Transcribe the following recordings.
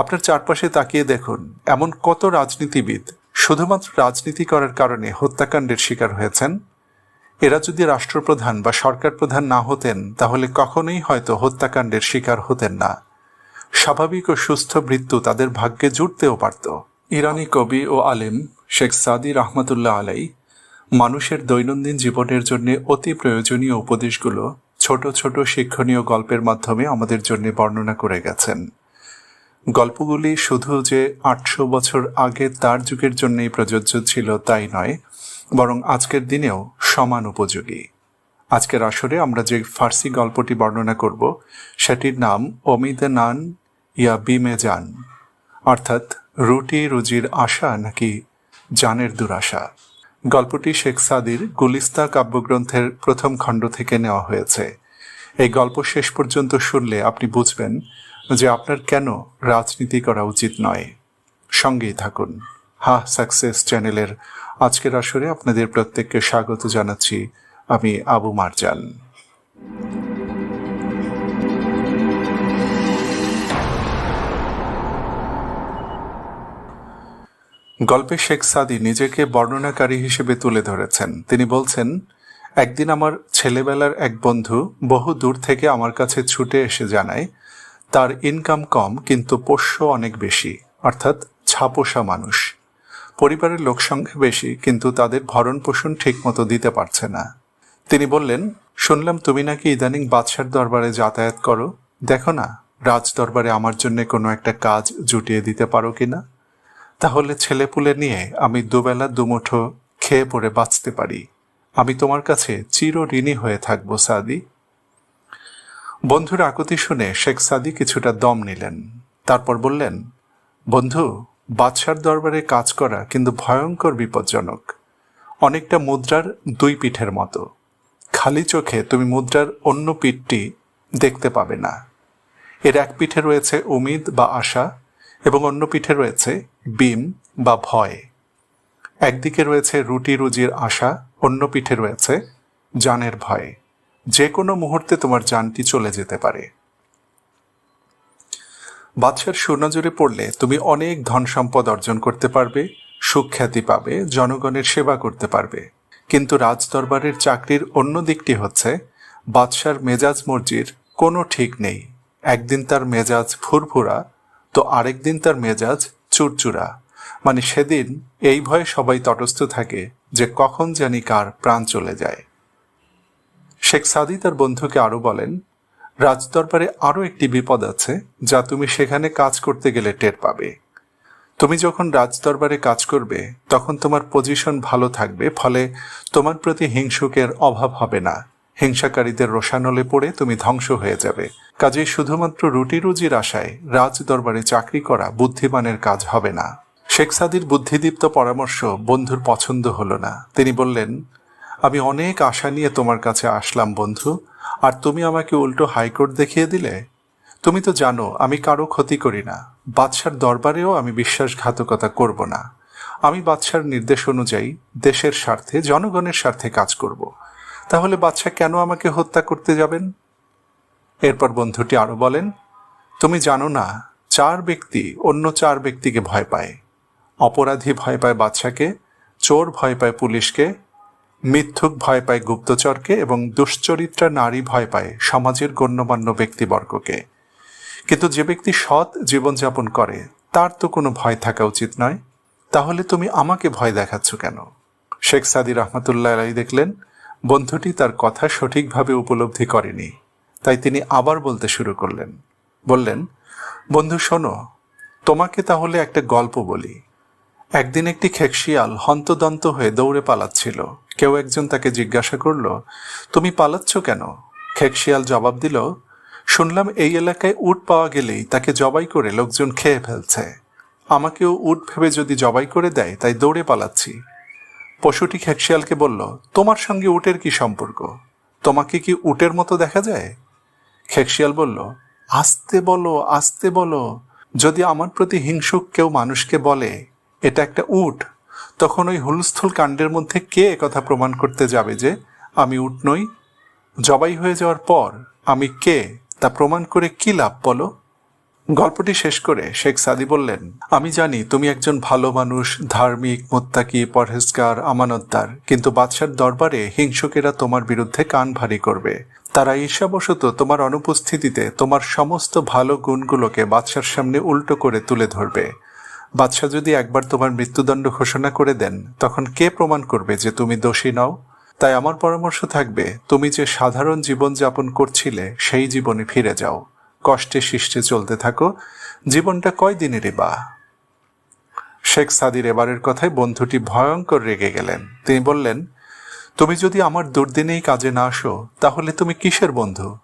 আপনার চারপাশে তাকিয়ে দেখুন, এমন কত রাজনীতিবিদ শুধুমাত্র রাজনীতি করার কারণে হত্যাকাণ্ডের শিকার হয়েছেন। এরা যদি রাষ্ট্রপ্রধান বা সরকার প্রধান না হতেন, তাহলে কখনোই হয়তো হত্যাকাণ্ডের শিকার হতেন না। স্বাভাবিক ও সুস্থ মৃত্যু তাদের ভাগ্যে জুটতেও পারত। ইরানি কবি ও আলেম শেখ সাদি রহমতুল্লাহ আলাই মানুষের দৈনন্দিন জীবনের জন্য অতি প্রয়োজনীয় উপদেশগুলো ছোট ছোট শিক্ষণীয় গল্পের মাধ্যমে আমাদের জন্য বর্ণনা করে গেছেন। গল্পগুলি শুধু যে আটশো বছর আগে তার যুগের জন্যই প্রযোজ্য ছিল তাই নয়, বরং আজকের দিনেও সমান উপযোগী। আজকের আসরে আমরা যে ফার্সি গল্পটি বর্ণনা করব, সেটির নাম অমিদে নান ইয়া বিমে জান, অর্থাৎ রুটি রুজির আশা নাকি জানের দুরাশা। গল্পটি শেখ সাদির গুলিস্তা কাব্যগ্রন্থের প্রথম খণ্ড থেকে নেওয়া হয়েছে। এই গল্প শেষ পর্যন্ত শুনলে আপনি বুঝবেন যে আপনার কেন রাজনীতি করা উচিত নয়? সঙ্গেই থাকুন। হা সাকসেস চ্যানেলের আজকের আসরে আপনাদের প্রত্যেককে স্বাগত জানাচ্ছি আমি আবু মারজান। গল্পে শেখ সাদি নিজেকে বর্ণনাকারী হিসেবে তুলে ধরেছেন। তিনি বলছেন, একদিন আমার ছেলেবেলার এক বন্ধু বহু দূর থেকে আমার কাছে ছুটে এসে জানায় তার ইনকাম কম, কিন্তু পোষ্য অনেক বেশি, অর্থাৎ ছাপোষা মানুষ। পরিবারের লোকসংখ্যা বেশি, কিন্তু তাদের ভরণ পোষণ ঠিকমতো দিতে পারছে না। তিনি বললেন, শুনলাম তুমি নাকি ইদানিং বাদশার দরবারে যাতায়াত করো। দেখো না রাজ দরবারে আমার জন্য কোনো একটা কাজ জুটিয়ে দিতে পারো কিনা তাহলে ছেলেপুলে নিয়ে আমি দুবেলা দুমুঠো খেয়ে পড়ে বাঁচতে পারি। আমি তোমার কাছে চির ঋণী হয়ে থাকব, সাদি। বন্ধুর আকুতি শুনে শেখ সাদি কিছুটা দম নিলেন। তারপর বললেন, বন্ধু, বাদশার দরবারে কাজ করা কিন্তু ভয়ঙ্কর বিপজ্জনক। অনেকটা মুদ্রার দুই পিঠের মতো। খালি চোখে তুমি মুদ্রার অন্য পিঠটি দেখতে পাবে না। এর এক পিঠে রয়েছে উমিদ বা আশা এবং অন্য পিঠে রয়েছে বিম বা ভয়। একদিকে রয়েছে রুটি রুজির আশা, অন্য পিঠে রয়েছে জানের ভয়। যে কোনো মুহূর্তে তোমার জানটি চলে যেতে পারে। বাদশার সুনজরে পড়লে তুমি অনেক ধন সম্পদ অর্জন করতে পারবে, সুখ্যাতি পাবে, জনগণের সেবা করতে পারবে। কিন্তু রাজদরবারের চাকরির অন্য দিকটি হচ্ছে, বাদশার মেজাজ মর্জির কোনো ঠিক নেই। একদিন তার মেজাজ ফুরফুরা, তো আরেকদিন তার মেজাজ চুরচুরা। মানে সেদিন এই ভয়ে সবাই তটস্থ থাকে যে কখন জানি কার প্রাণ চলে যায়। শেখ সাদি তার বন্ধুকে আরও বলেন, রাজদরবারে আরও একটি বিপদ আছে যা তুমি সেখানে কাজ করতে গেলে টের পাবে। তুমি যখন রাজদরবারে কাজ করবে, তখন তোমার পজিশন ভালো থাকবে, ফলে তোমার প্রতি হিংসুকের অভাব হবে না। হিংসাকারীদের রোষানলে পড়ে তুমি ধ্বংস হয়ে যাবে। কাজেই শুধুমাত্র রুটি রুজির আশায় রাজ দরবারে চাকরি করা বুদ্ধিমানের কাজ হবে না। শেখ সাদির বুদ্ধিদীপ্ত পরামর্শ বন্ধুর পছন্দ হলো না। তিনি বললেন আমি অনেক আশা নিয়ে তোমার কাছে আসলাম, বন্ধু। আর তুমি আমাকে উল্টো হাইকোর্ট দেখিয়ে দিলে? তুমি তো জানো, আমি কারও ক্ষতি করি না। বাদশার দরবারেও আমি বিশ্বাসঘাতকতা করব না। আমি বাদশার নির্দেশ অনুযায়ী দেশের স্বার্থে, জনগণের স্বার্থে কাজ করব। তাহলে বাদশাহ কেন আমাকে হত্যা করতে যাবেন? এরপর বন্ধুটি আরও বলেন, তুমি জানো না, চার ব্যক্তি অন্য চার ব্যক্তিকে ভয় পায়। অপরাধী ভয় পায় বাদশাকে, চোর ভয় পায় পুলিশকে মিথ্যুক ভয় পায় গুপ্তচরকে এবং দুশ্চরিত্রা নারী ভয় পায় সমাজের গণ্যমান্য ব্যক্তিবর্গকে। কিন্তু যে ব্যক্তি সৎ জীবনযাপন করে, তার তো কোনো ভয় থাকা উচিত নয়। তাহলে তুমি আমাকে ভয় দেখাচ্ছ কেন? শেখ সাদি রহমতুল্লাহ আলাই দেখলেন, বন্ধুটি তার কথা সঠিকভাবে উপলব্ধি করেনি। তাই তিনি আবার বলতে শুরু করলেন। বললেন, বন্ধু, শোনো, তোমাকে তাহলে একটা গল্প বলি। একদিন একটি খেকশিয়াল হন্তদন্ত হয়ে দৌড়ে পালাচ্ছিল। কেউ একজন তাকে জিজ্ঞাসা করল, তুমি পালাচ্ছ কেন? খেকশিয়াল জবাব দিল, শুনলাম এই এলাকায় উট পাওয়া গেলেই তাকে জবাই করে লোকজন খেয়ে ফেলছে। আমাকেও উট ভেবে যদি জবাই করে দেয়, তাই দৌড়ে পালাচ্ছি। পশুটি খেকশিয়ালকে বলল, তোমার সঙ্গে উটের কি সম্পর্ক? তোমাকে কি উটের মতো দেখা যায়? খেকশিয়াল বলল, আস্তে বলো আস্তে বলো। যদি আমার প্রতি হিংসুক কেউ মানুষকে বলে, এটা একটা উট তখন ওই হুলস্থুল কাণ্ডের মধ্যে কে কথা প্রমাণ করতে যাবে যে আমি উট নই? জবাই হয়ে যাওয়ার পর আমি কে? তা প্রমাণ করে কি লাভ বলো? গল্পটি শেষ করে শেখ সাদি বললেন, আমি জানি তুমি একজন ভালো মানুষ, ধার্মিক, মোত্তাকি, পরহেজগার, আমানতদার, কিন্তু বাদশার দরবারে হিংসুকেরা তোমার বিরুদ্ধে কান ভারী করবে। তারা ঈর্ষাবশত তোমার অনুপস্থিতিতে তোমার সমস্ত ভালো গুণগুলোকে বাদশার সামনে উল্টো করে তুলে ধরবে। বাদশাহ যদি একবার তোমার মৃত্যুদণ্ড ঘোষণা করে দেন, তখন কে প্রমাণ করবে যে তুমি দোষী নও? তাই আমার পরামর্শ থাকবে, তুমি যে সাধারণ জীবন যাপন করছিলে, সেই জীবনে ফিরে যাও। কষ্টে শিষ্টে চলতে থাকো। জীবনটা কয়দিনেরই বা? শেখ সাদির এবারের কথায় বন্ধুটি ভয়ঙ্কর রেগে গেলেন। তিনি বললেন, তুমি যদি আমার দুর্দিনেই কাজে না আসো, তাহলে তুমি কিসের বন্ধু?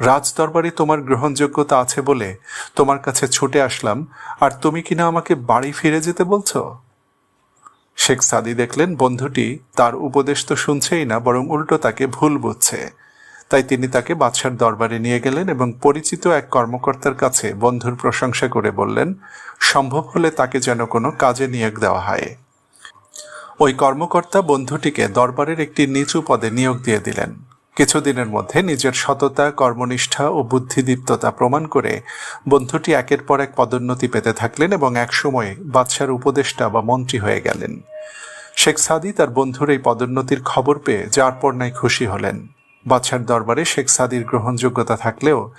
রাজদরবারে তোমার গ্রহণযোগ্যতা আছে বলে তোমার কাছে ছুটে আসলাম, আর তুমি কিনা আমাকে বাড়ি ফিরে যেতে বলছো? শেখ সাদি দেখলেন বন্ধুটি তার উপদেশ তো শুনছেই না, বরং উল্টো তাকে ভুল বুঝছে। তাই তিনি তাকে বাদশার দরবারে নিয়ে গেলেন এবং পরিচিত এক কর্মকর্তার কাছে বন্ধুর প্রশংসা করে বললেন, সম্ভব হলে তাকে যেন কোনো কাজে নিয়োগ দেওয়া হয়। ওই কর্মকর্তা বন্ধুটিকে দরবারের একটি নিচু পদে নিয়োগ দিয়ে দিলেন। কিছুদিনের মধ্যে নিজের সততা, কর্মনিষ্ঠা ও বুদ্ধিদীপ্ততা প্রমাণ করে বন্ধুটি একের পর এক পদোন্নতি পেতে থাকলেন এবং একসময় বাদশার উপদেষ্টা বা মন্ত্রী হয়ে গেলেন। শেখ সাদি তার বন্ধুর এই পদোন্নতির খবর পেয়ে যার পর নাই খুশি হলেন। বাদশার দরবারে শেখ সাদির গ্রহণযোগ্যতা থাকলেও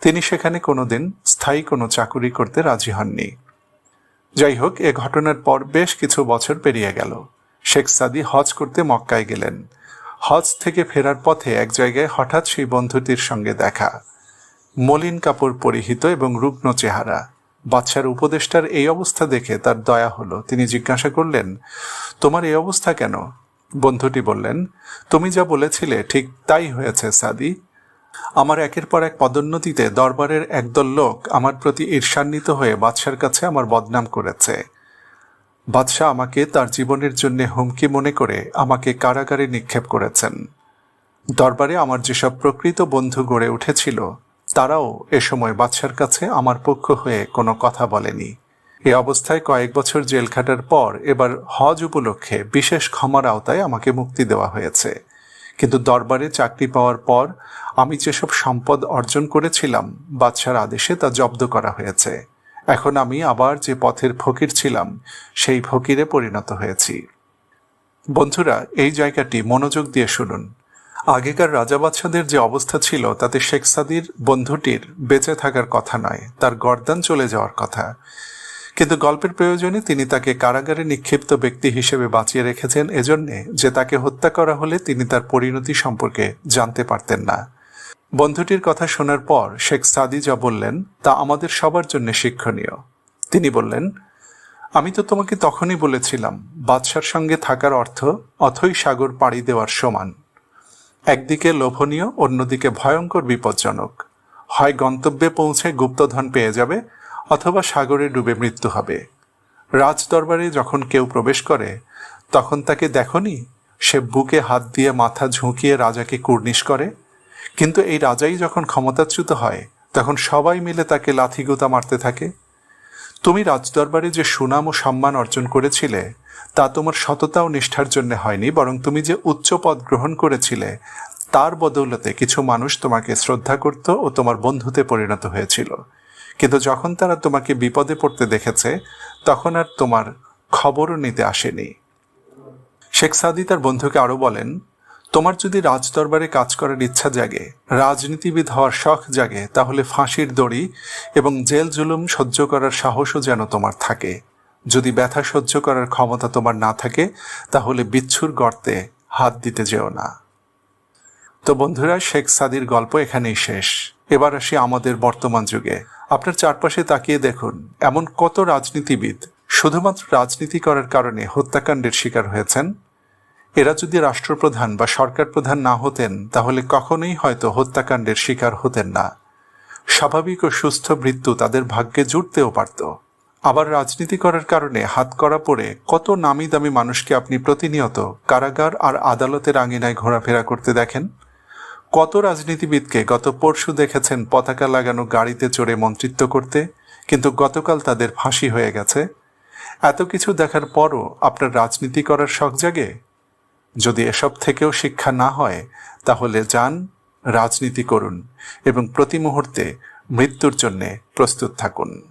তিনি সেখানে কোনোদিন স্থায়ী কোনো চাকুরি করতে রাজি হননি। যাই হোক, এ ঘটনার পর বেশ কিছু বছর পেরিয়ে গেল। শেখ সাদি হজ করতে মক্কায় গেলেন। হজ থেকে ফেরার পথে এক জায়গায় হঠাৎ সেই বন্ধুটির সঙ্গে দেখা। মলিন কাপড় পরিহিত এবং রুগ্ন চেহারা। বাচ্চার উপদেষ্টার এই অবস্থা দেখে তার দয়া হলো। তিনি জিজ্ঞাসা করলেন, তোমার এই অবস্থা কেন? বন্ধুটি বললেন, তুমি যা বলেছিলে ঠিক তাই হয়েছে, সাদি। আমার একের পর এক পদোন্নতিতে দরবারের একদল লোক আমার প্রতি ঈর্ষান্বিত হয়ে বাদশার কাছে আমার বদনাম করেছে। বাদশাহ আমাকে তার জীবনের জন্য হুমকি মনে করে আমাকে কারাগারে নিক্ষেপ করেছেন। দরবারে আমার যেসব প্রকৃত বন্ধু গড়ে উঠেছিল, তারাও এ সময় বাদশার কাছে আমার পক্ষ হয়ে কোনো কথা বলেনি। এ অবস্থায় কয়েক বছর জেল খাটার পর এবার হজ উপলক্ষে বিশেষ ক্ষমার আওতায় আমাকে মুক্তি দেওয়া হয়েছে। কিন্তু দরবারে চাকরি পাওয়ার পর আমি যেসব সম্পদ অর্জন করেছিলাম, বাদশার আদেশে তা জব্দ করা হয়েছে। এখন আমি আবার যে পথের ফকির ছিলাম, সেই ফকিরে পরিণত হয়েছি। বন্ধুরা, এই জায়গাটি মনোযোগ দিয়ে শুনুন। আগেকার রাজা বাচ্চাদের যে অবস্থা ছিল, তাতে শেখ সাদির বন্ধুটির বেঁচে থাকার কথা নয়, তার গর্দান চলে যাওয়ার কথা। কিন্তু গল্পের প্রয়োজনে তিনি তাকে কারাগারে নিক্ষিপ্ত ব্যক্তি হিসেবে বাঁচিয়ে রেখেছেন, এজন্যে যে তাকে হত্যা করা হলে তিনি তার পরিণতি সম্পর্কে জানতে পারতেন না। বন্ধুটির কথা শোনার পর শেখ সাদি যা বললেন, তা আমাদের সবার জন্য শিক্ষণীয়। তিনি বললেন, আমি তো তোমাকে তখনই বলেছিলাম, বাদশার সঙ্গে থাকার অর্থ অথই সাগর পাড়ি দেওয়ার সমান। একদিকে লোভনীয়, অন্যদিকে ভয়ঙ্কর বিপজ্জনক। হয় গন্তব্যে পৌঁছে গুপ্তধন পেয়ে যাবে, অথবা সাগরে ডুবে মৃত্যু হবে। রাজ দরবারে যখন কেউ প্রবেশ করে, তখন তাকে দেখনি? সে বুকে হাত দিয়ে মাথা ঝুঁকিয়ে রাজাকে কুর্নিশ করে কিন্তু এই রাজাই যখন ক্ষমতাচ্যুত হয়, তখন সবাই মিলে তাকে লাথিগুতা মারতে থাকে। তুমি রাজদরবারে যে সুনাম ও সম্মান অর্জন করেছিলে, তা তোমার সততা ও নিষ্ঠার জন্য হয়নি, বরং তুমি যে উচ্চ পদ গ্রহণ করেছিলে, তার বদৌলতে কিছু মানুষ তোমাকে শ্রদ্ধা করত ও তোমার বন্ধুতে পরিণত হয়েছিল। কিন্তু যখন তারা তোমাকে বিপদে পড়তে দেখেছে, তখন আর তোমার খবরও নিতে আসেনি। শেখ সাদি তার বন্ধুকে আরও বলেন তোমার যদি রাজদরবারে কাজ করার ইচ্ছা জাগে, রাজনীতিবিদ হওয়ার শখ জাগে, তাহলে ফাঁসির দড়ি এবং জেল জুলুম সহ্য করার সাহসও যেন তোমার থাকে। যদি ব্যথা সহ্য করার ক্ষমতা তোমার না থাকে, তাহলে বিচ্ছুর গর্তে হাত দিতে যেও না। তো বন্ধুরা, শেখ সাদির গল্প এখানেই শেষ। এবার আসি আমাদের বর্তমান যুগে। আপনার চারপাশে তাকিয়ে দেখুন, এমন কত রাজনীতিবিদ, শুধুমাত্র রাজনীতি করার কারণে হত্যাকাণ্ডের শিকার হয়েছেন। এরা যদি রাষ্ট্রপ্রধান বা সরকার প্রধান না হতেন, তাহলে কখনোই হয়তো হত্যাকাণ্ডের শিকার হতেন না। স্বাভাবিক ও সুস্থ মৃত্যু তাদের ভাগ্যে জুটতেও পারত। আবার রাজনীতি করার কারণে হাত করা পড়ে কত নামি দামি মানুষকে আপনি প্রতিনিয়ত কারাগার আর আদালতের আঙিনায় ঘোরাফেরা করতে দেখেন? কত রাজনীতিবিদকে গত পরশু দেখেছেন পতাকা লাগানো গাড়িতে চড়ে মন্ত্রিত্ব করতে, কিন্তু গতকাল তাদের ফাঁসি হয়ে গেছে? এত কিছু দেখার পরও আপনার রাজনীতি করার শখ জাগে? যদি এসব থেকেও শিক্ষা না হয়, তাহলে যান, রাজনীতি করুন এবং প্রতি মুহূর্তে মৃত্যুর জন্যে প্রস্তুত থাকুন।